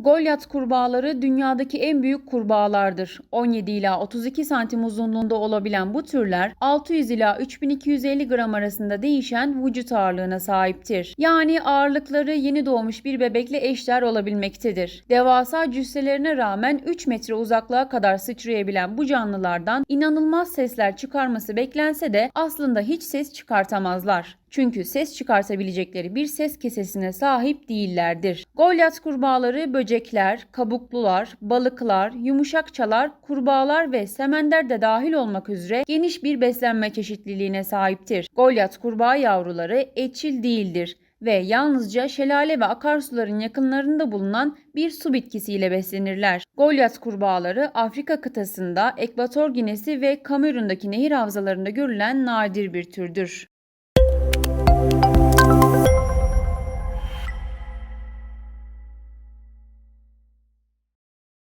Golyat kurbağaları dünyadaki en büyük kurbağalardır. 17 ila 32 santim uzunluğunda olabilen bu türler 600 ila 3250 gram arasında değişen vücut ağırlığına sahiptir. Yani ağırlıkları yeni doğmuş bir bebekle eşdeğer olabilmektedir. Devasa cüsselerine rağmen 3 metre uzaklığa kadar sıçrayabilen bu canlılardan inanılmaz sesler çıkarması beklense de aslında hiç ses çıkartamazlar. Çünkü ses çıkartabilecekleri bir ses kesesine sahip değillerdir. Golyat kurbağaları böcekler, kabuklular, balıklar, yumuşakçalar, kurbağalar ve semender de dahil olmak üzere geniş bir beslenme çeşitliliğine sahiptir. Golyat kurbağa yavruları etçil değildir ve yalnızca şelale ve akarsuların yakınlarında bulunan bir su bitkisiyle beslenirler. Golyat kurbağaları Afrika kıtasında, Ekvator Ginesi ve Kamerun'daki nehir havzalarında görülen nadir bir türdür.